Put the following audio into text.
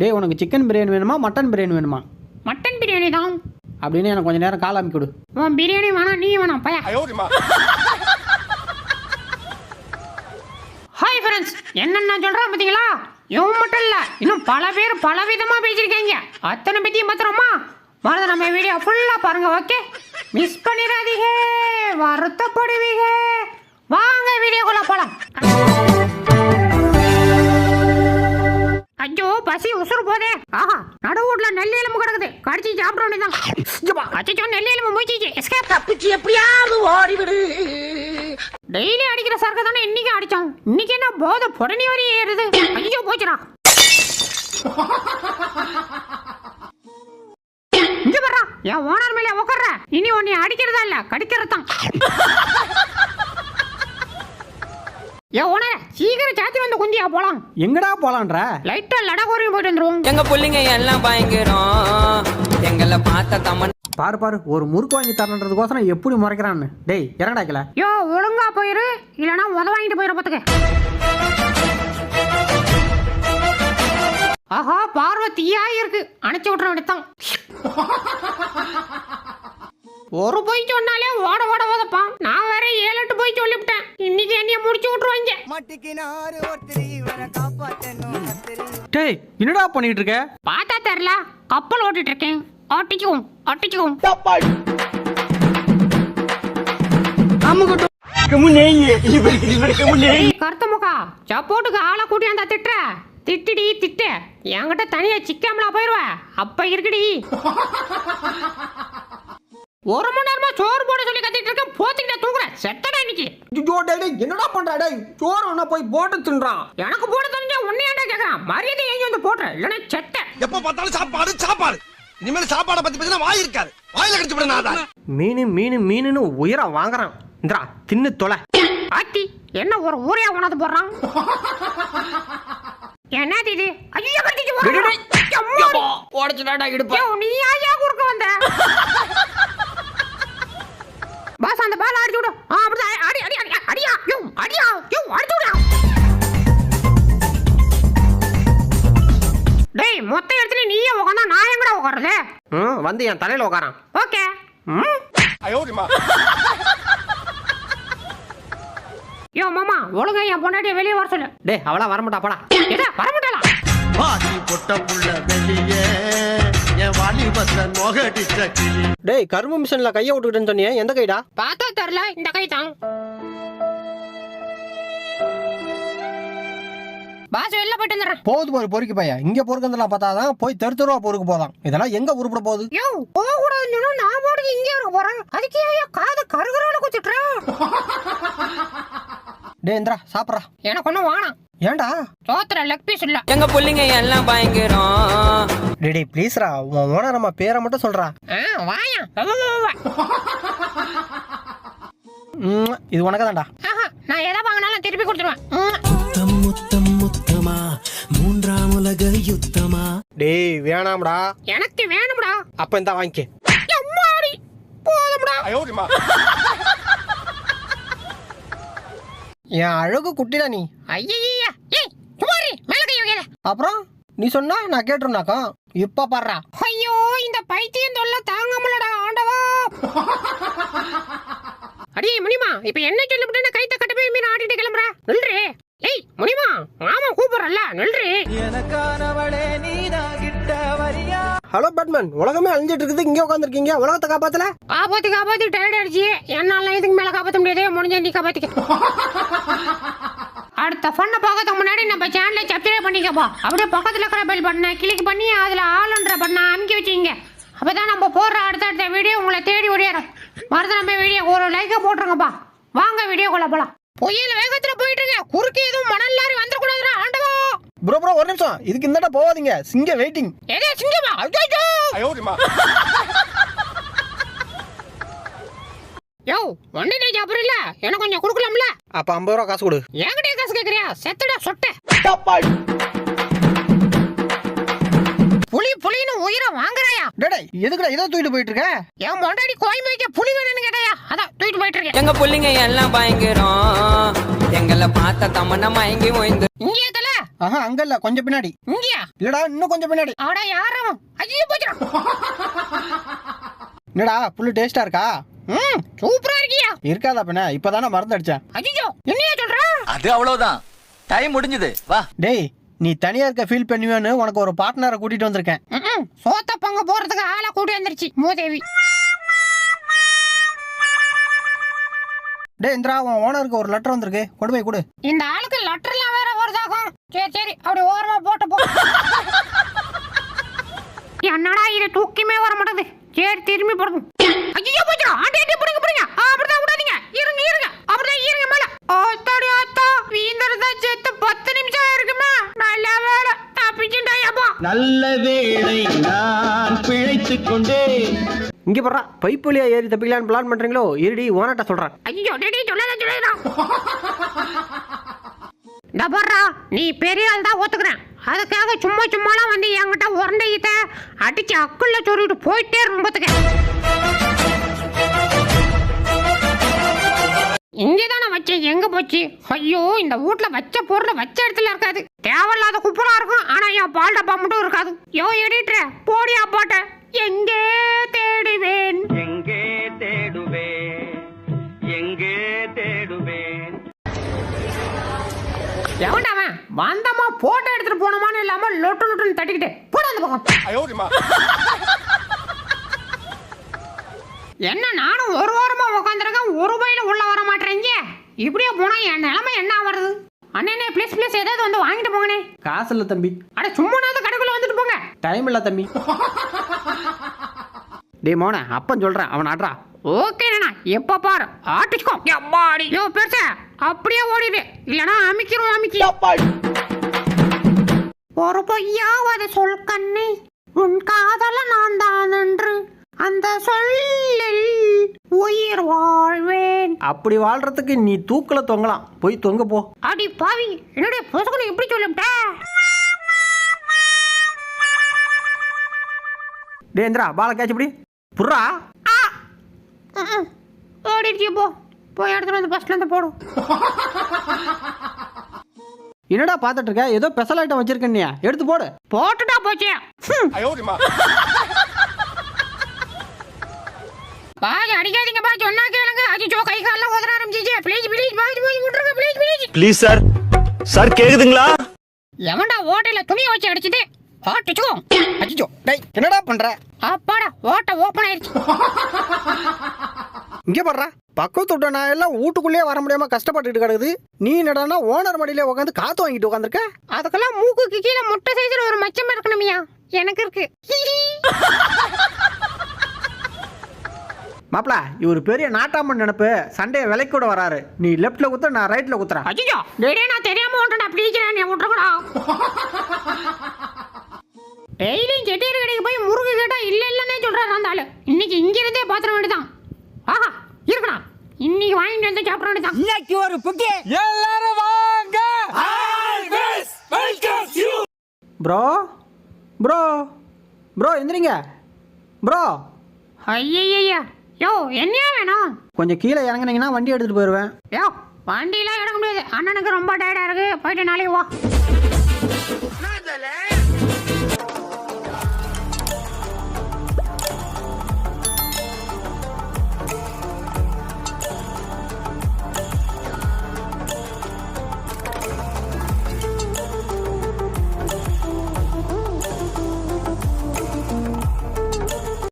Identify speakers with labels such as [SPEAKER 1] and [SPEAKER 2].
[SPEAKER 1] டேய் உனக்கு சிக்கன் பிரியாணி வேணுமா மட்டன் பிரியாணி வேணுமா?
[SPEAKER 2] மட்டன் பிரியாணி தான்.
[SPEAKER 1] அப்படின்னு எனக்கு கொஞ்ச நேரம் கால் அமைக்கி கொடு
[SPEAKER 2] உன் பிரியாணி வேணாம் நீ வேணாம் பையா. ஹாய் ஃப்ரெண்ட்ஸ் என்னென்ன சொல்றான் பாத்தீங்களா? இவன் மட்டும் இல்ல இன்னும் பல பேர் பல விதமா பேசியிருக்கீங்க. அத்தனை பத்தியும் பத்திரமா மறந்து நம்ம வீடியோ ஃபுல்லா பாருங்க ஓகே மிஸ் பண்ணிடாதீங்க வருத்தப்படுவீங்க. வாங்க வீடியோக்குள்ள போலாம். ஐயோ பசி உசுறு போதே. ஆஹா நடு வீட்ல நெல்லி எலும்பு கிடக்குது. கடிச்சு சாப்பிட வேண்டியதான் அச்சோ நெல்லி எலும்பு மூச்சிச்சு எஸ்கேப்
[SPEAKER 3] தப்பிச்சு எப்படியாவது ஓடிவிடு.
[SPEAKER 2] டெய்லி அடிக்கிற சரக்கு தானே இன்னைக்கு அடிச்சோம். இன்னைக்கு என்ன போதை புடனி வரி ஏறுது? ஐயோ போச்சுடா. இங்க வர்றா என் ஓனர் மேல உட்கார்ற இனி உன்னை அடிக்கிறதா இல்ல கடிக்கிறதான் என் ஓனர சீக்கிரம் சாத்தி வந்து குந்தியா போலாம்.
[SPEAKER 1] எங்கடா போலான்ற
[SPEAKER 2] லைட்டா லடகோரியும் போயிட்டு வந்துருவோம்.
[SPEAKER 4] எங்க புள்ளைங்க எல்லாம் பயங்கரம். எங்களை பார்த்த தமன்
[SPEAKER 1] பாரு பாரு ஒரு முறுக்கு வாங்கி தரன்றதுக்கோசரம் எப்படி முறைக்கிறான்னு. டேய் இறங்கடா கிள
[SPEAKER 2] யோ ஒழுங்கா போயிரு. இல்லனா உத வாங்கிட்டு போயிரு பாத்துக்க. ஆஹா பார்வை தீயா இருக்கு. அணைச்சு விட்டுற வேண்டியதான் ஒரு பொய் சொன்னாலே ஓட ஓட ஓதப்பான் நான் வேற ஏழு எட்டு பொய் சொல்லிவிட்டேன். இன்னைக்கு என்னைய முடிச்சு விட்டுருவாங்க
[SPEAKER 5] மாட்டிக்கினாரு ஒருத்தர் இவரை காப்பாத்தணும் கத்திரி
[SPEAKER 1] டேய் என்னடா பண்ணிட்டு இருக்க?
[SPEAKER 2] பார்த்தா தெரியல. கப்பல் ஓட்டிட்டு இருக்கேன். அட்டிக்கும் அட்டிக்கும் ஏய், கருத்த முக்கா சப்போட்டுக்கு ஆளை கூட்டியாந்தா திட்டுற. திட்டுடி திட்டு. என்கிட்ட தனியா சிக்காமலா போயிருவ. அப்ப இருக்குடி. ஒரு மணி நேரமா சோறு போட சொல்லி கத்திட்டு இருக்கேன். போத்துக்கிட்ட தூக்குறேன் செத்தடா இன்னைக்கு.
[SPEAKER 1] ஐயோ டேய், என்னடா பண்ற? டேய் சோறு ஒண்ணா போய் போட்டு தின்றான்.
[SPEAKER 2] எனக்கு போட தெரிஞ்சா உன்னையாண்டா கேக்குறான்? மரியாதை ஏஞ்சி வந்து போட்டுற இல்லைன்னா செத்த.
[SPEAKER 6] எப்ப பார்த்தாலும் சாப்பாடு சாப்பாடு. இனிமேல் சாப்பாடை பத்தி பேசினா வாய் இருக்காது. வாயில கடிச்சு விட நான்
[SPEAKER 1] மீன் மீன் மீனுன்னு உயிரா வாங்குறான். இந்தா தின்னு தொலை.
[SPEAKER 2] ஆத்தி என்ன ஒரு ஊரையா உணர்ந்து போடுறான்? என்னது இது? ஐயோ கட்டிச்சு
[SPEAKER 1] உடச்சுடாடா இடுப்ப.
[SPEAKER 2] நீ ஐயா குறுக்க வந்த? பாஸ் அந்த பால் அடிச்சு விடு ஆ அப்படிதான். அடி அடி அடி அடியா. யோ அடியா. யோ அடிச்சு விடு டேய் மொத்த இடத்துல நீயே உட்காந்தா நான் எங்கடா உட்கார்றது
[SPEAKER 1] ம் வந்து என் தலையில உட்காரான்
[SPEAKER 2] ஓகே.
[SPEAKER 1] ம்.
[SPEAKER 2] யோ மாமா ஒழுங்கா என் பொண்டாட்டிய வெளியே வர சொல்லு.
[SPEAKER 1] டேய் அவளா வரமாட்டா போடா.
[SPEAKER 2] எதா வரமாட்டாளா?
[SPEAKER 6] பாதி பொட்ட புள்ள வெளியே. என் வாலிபத்தை நோகடிச்ச கிளி.
[SPEAKER 1] டேய் கரும்பு மிஷின்ல கைய விட்டுக்கிட்டேன்னு சொன்னியே எந்த கைடா?
[SPEAKER 2] பார்த்தா தெரியல இந்த கை தான் பாஸ் வெளில போயிட்டு வந்துடுறேன்.
[SPEAKER 1] போகுது பாரு பொறுக்கி பையன். இங்க பொறுக்கிறதெல்லாம் பார்த்தாதான் போய் தெரு தெருவா பொறுக்க போதான் இதெல்லாம் எங்க உருப்பட போகுது?
[SPEAKER 2] யோ போக கூடாதுன்னு நான் போடுறது இங்கே இருக்க போறேன். அதுக்கே ஐயா காது கருகரோட குத்திட்டுறேன்.
[SPEAKER 1] டேய் இந்திரா சாப்பிட்றா.
[SPEAKER 2] எனக்கு ஒன்றும் வேணாம்.
[SPEAKER 1] ஏன்டா?
[SPEAKER 2] சோத்துற லெக் பீஸ் இல்ல.
[SPEAKER 4] எங்க புள்ளைங்க எல்லாம் பயங்கரம்.
[SPEAKER 1] டேய் டேய் ப்ளீஸ்ரா உன் ஓனர் நம்ம பேரை மட்டும் சொல்றா.
[SPEAKER 2] வாயா. வா, வா, வா, வா.
[SPEAKER 1] ம், இது உனக்கு தான்டா
[SPEAKER 2] நான் எதை வாங்கினாலும் திருப்பி கொடுத்துருவேன்.
[SPEAKER 7] முத்தம் முத்தம் முத்தமா மூன்றாம் உலக யுத்தமா.
[SPEAKER 1] டேய் வேணாம்டா.
[SPEAKER 2] எனக்கு வேணும்டா.
[SPEAKER 1] அப்ப இந்த வாங்கிக்க.
[SPEAKER 2] போதும்டா.
[SPEAKER 1] என் அழகு குட்டிடா நீ.
[SPEAKER 2] ஐயா ஏய் குமாரி மேல கை வைக்காத.
[SPEAKER 1] அப்புறம் நீ சொன்னா நான் கேட்டுருனாக்கா இப்ப பாடுறா.
[SPEAKER 2] ஐயோ இந்த பைத்தியம் தொல்லை தாங்க முடியலடா ஆண்டவா. அடி முனிமா இப்ப என்ன சொல்லிவிட்டு நான் கைத்த கட்ட போய் மீன் ஆடிட்டு கிளம்புற? நில்றி. ஏய் முனிமா மாமா கூப்பிடுறல்ல நில்றி.
[SPEAKER 5] எனக்கானவளே
[SPEAKER 1] ஹலோ பேட்மேன் உலகமே அழிஞ்சிட்டு இருக்குது இங்கே உட்காந்துருக்கீங்க உலகத்தை காப்பாத்தல?
[SPEAKER 2] காப்பாத்தி காப்பாத்தி டயர்ட் ஆயிடுச்சு. என்னால இதுக்கு மேல காப்பாத்த முடியாது. முடிஞ்ச நீ காப்பாத்திக்க. அடுத்த ஃபண்ணை பார்க்கறதுக்கு முன்னாடி நம்ம சேனலை சப்ஸ்கிரைப் பண்ணிக்கப்பா. அப்படியே பக்கத்துல இருக்கிற பெல் பட்டனை கிளிக் பண்ணி அதுல ஆளுன்ற பட்டனை அமுக்கி வச்சிங்க அப்பதான் நம்ம போடுற அடுத்தடுத்த வீடியோ உங்களை தேடி ஓடியாரும் மறந்து நம்ம வீடியோ ஒரு லைக்கை போட்டுருங்கப்பா. வாங்க வீடியோக்குள்ள போலாம். புயல் வேகத்துல போயிட்டு இருங்க குறுக்கு எதுவும் மணல் லாரி வந்துடக்கூடாதுடா. ஆண்டவா.
[SPEAKER 1] ப்ரோ ப்ரோ ஒரு நிமிஷம். இதுக்கு இந்தாண்ட போகாதீங்க சிங்க வெயிட்டிங்
[SPEAKER 2] எதே சிங்கமா ஐயோ யோ ஒன்னே சாப்பிடுற இல்ல? எனக்கு கொஞ்சம் கொடுக்கலாம்ல?
[SPEAKER 1] அப்ப ஐம்பது ரூபா காசு கொடு.
[SPEAKER 2] என்கிட்ட காசு கேக்குறியா? செத்துடா சொட்ட. புலி புலின்னு உயிரை வாங்குறாயா?
[SPEAKER 1] டேய் எதுக்குடா இதை தூக்கிட்டு போயிட்டு இருக்க
[SPEAKER 2] என் பொண்டாடி கோயம்பு வைக்க புலி வேணும்னு கேட்டாயா? அதான் தூக்கிட்டு போயிட்டு இருக்கேன்
[SPEAKER 4] எங்க புள்ளைங்க எல்லாம் பயங்கரம். எங்களை பார்த்த தமன்னா மயங்கி ஓய்ந்து
[SPEAKER 2] இங்கே
[SPEAKER 1] ஆஹா அங்க இல்ல கொஞ்சம் பின்னாடி.
[SPEAKER 2] இங்கயா?
[SPEAKER 1] இல்லடா இன்னும் கொஞ்சம் பின்னாடி.
[SPEAKER 2] அட யாரும் ஐயோ போச்சுடா.
[SPEAKER 1] என்னடா புல்லு டேஸ்டா இருக்கா?
[SPEAKER 2] ம் சூப்பரா இருக்கியா?
[SPEAKER 1] இருக்காதா பின்ன? இப்பதானே மருந்து அடிச்சேன்
[SPEAKER 2] ஐயோ என்னையா சொல்ற?
[SPEAKER 8] அது அவ்வளவுதான். டைம் முடிஞ்சது. வா.
[SPEAKER 1] டேய் நீ தனியா இருக்க ஃபீல் பண்ணுவேன்னு உனக்கு ஒரு பார்ட்னரை கூட்டிட்டு வந்திருக்கேன்.
[SPEAKER 2] சோத்த பங்க போறதுக்கு ஆளை கூட்டி வந்துருச்சு மூதேவி.
[SPEAKER 1] டேய் இந்திரா உன் ஓனருக்கு ஒரு லெட்டர் வந்திருக்கு. கொண்டு போய் கொடு.
[SPEAKER 2] இந்த ஆளுக்கு லெட்டர்லாம் சரி சரி அப்படி ஓரமா போட்டு போ. என்னடா இது தூக்கிமே வர மாட்டேங்குது. சரி திரும்பி போடுங்க ஐயோ போச்சுடா. ஆண்டி ஆண்டி பிடிங்க பிடிங்க. ஆ, அப்படிதான் விடாதீங்க. இருங்க இருங்க. அப்படிதான் இருங்க மேல. ஆத்தாடி ஆத்தா வீந்தரதா செத்து பத்து நிமிஷம் இருக்குமே நல்ல வேலை தப்பிச்சுட்டா அப்பா
[SPEAKER 7] நல்ல வேளை நான் பிழைத்துக் கொண்டே
[SPEAKER 1] இங்க போடுறா பைப் வழியா ஏறி தப்பிக்கலான்னு பிளான் பண்றீங்களோ? இருடி ஓனட்ட சொல்றேன்.
[SPEAKER 2] ஐயோ டேடி சொல்லாத சொல்லாதடா. டபர்ரா நீ பெரிய ஆள் தான் ஒத்துக்கிறேன். அதுக்காக சும்மா சும்மாலாம் வந்து என்கிட்ட உரண்டையிட்ட அடிச்சு அக்குள்ள சொல்லிட்டு போயிட்டே இருக்கும் இங்கேதான் நான் வச்சேன் எங்க போச்சு? ஐயோ இந்த வீட்ல வச்ச பொருள் வச்ச இடத்துல இருக்காது. தேவையில்லாத குப்பரா இருக்கும் ஆனா என் பால் டப்பா மட்டும் இருக்காது. யோ எடிட்டுற போடியா போட்ட எங்கே தேடுவேன்? எவன்டாவன் வந்தமா போட்டோ எடுத்துட்டு போனோமான்னு இல்லாம லொட்டு லொட்டுன்னு தட்டிக்கிட்டு. போட அந்த பக்கம். என்ன நானும் ஒரு வாரமா உட்காந்துருக்கேன் ஒரு பையில உள்ள வர மாட்டேறீங்க. இப்படியே போனா என் நிலைமை என்ன வருது அண்ணனே ப்ளீஸ் ப்ளீஸ் ஏதாவது வந்து வாங்கிட்டு போங்கண்ணே.
[SPEAKER 1] காசு இல்ல தம்பி.
[SPEAKER 2] அட சும்மா நான் கடைக்குள்ள வந்துட்டு போங்க.
[SPEAKER 1] டைம் இல்ல தம்பி. டேய் மோன அப்பன் சொல்றேன். அவன் ஆடுறா
[SPEAKER 2] ஓகேண்ணா எப்ப பாரு. ஆட்டிச்சுக்கோ. எம்மாடி. யோ பெருசா. அப்படியே ஓடிடு. இல்லனா அமைக்கிறோம் அமைக்கி ஒரு பொய்யாவது சொல் கண்ணே. உன் காதல நான் தான் என்று அந்த சொல்லில் உயிர் வாழ்வேன்.
[SPEAKER 1] அப்படி வாழ்றதுக்கு நீ தூக்கல தொங்கலாம். போய் தொங்க போ.
[SPEAKER 2] அடி பாவி என்னுடைய பொசுக்கனை எப்படி சொல்லிவிட்ட
[SPEAKER 1] டேய் இந்திரா பால கேட்ச் இப்படி. புர்ரா
[SPEAKER 2] ஓடிடுச்சு போ. போய் எடுத்துட்டு வந்து பஸ்ல இருந்து போடும்
[SPEAKER 1] என்னடா பார்த்துட்டு இருக்க? ஏதோ ஸ்பெஷல் ஐட்டம் வச்சிருக்கேன் எடுத்து போடு.
[SPEAKER 2] போட்டுட்டா போச்சு. பாய் அடிக்காதீங்க பா சொன்னா கேளுங்க. அஜிச்சோ கை காலில் உதற ஆரம்பிச்சிச்சு. ப்ளீஸ் ப்ளீஸ் பாய் பாய் விட்டுருங்க. Please please
[SPEAKER 6] please sir sir கேக்குதுங்களா?
[SPEAKER 2] எவன்டா ஓட்டையில துணியை வச்சு அடிச்சது? ஆட்டிச்சோ
[SPEAKER 1] அச்சிச்சோ டேய் என்னடா பண்ற?
[SPEAKER 2] அப்பாடா ஓட்டை ஓப்பன் ஆயிருச்சு
[SPEAKER 1] இங்க பாடுறா. பக்கத்து விட்ட நான் எல்லாம் வீட்டுக்குள்ளேயே வர முடியாம கஷ்டப்பட்டுட்டு கிடக்குது. நீ என்னடான்னா ஓனர் மடியிலே உட்காந்து காத்து வாங்கிட்டு உட்காந்துருக்க
[SPEAKER 2] அதுக்கெல்லாம் மூக்குக்கு கீழே முட்டை சைஸ்ல ஒரு மச்சம் இருக்கணுமியா. எனக்கு இருக்கு.
[SPEAKER 1] மாப்ள இவர் பெரிய நாட்டாமன் நினைப்பு. சண்டே விலைக்கு கூட வராரு. நீ லெஃப்ட்ல குத்துற நான் ரைட்ல குத்துறேன்.
[SPEAKER 2] அஜிஜோ டேடே நான் தெரியாம ஓட்டுறேன் ப்ளீஸ் நீ விட்டுருக்கடா டெய்லியும் செட்டியார் கடைக்கு போய் முருகு கேட்டா இல்ல இல்லன்னே சொல்றாரு அந்த ஆளு இன்னைக்கு இங்க இருந்தே பாத்திர வேண்டியதான் ஆஹா இருக்கடா இன்னைக்கு வாங்கிட்டு வந்து சாப்பிட வேண்டியதான்
[SPEAKER 5] இன்னைக்கு ஒரு புக்கே
[SPEAKER 1] ப்ரோ ப்ரோ ப்ரோ எந்திரிங்க. ப்ரோ
[SPEAKER 2] ஐயய்யா. யோ என்னையா வேணும்?
[SPEAKER 1] கொஞ்சம் கீழே இறங்குனீங்கன்னா வண்டி எடுத்துட்டு போயிடுவேன்
[SPEAKER 2] யோ வண்டியெல்லாம் எடுக்க முடியாது. அண்ணனுக்கு ரொம்ப டயர்டா இருக்கு. போயிட்டு நாளைக்கு வா.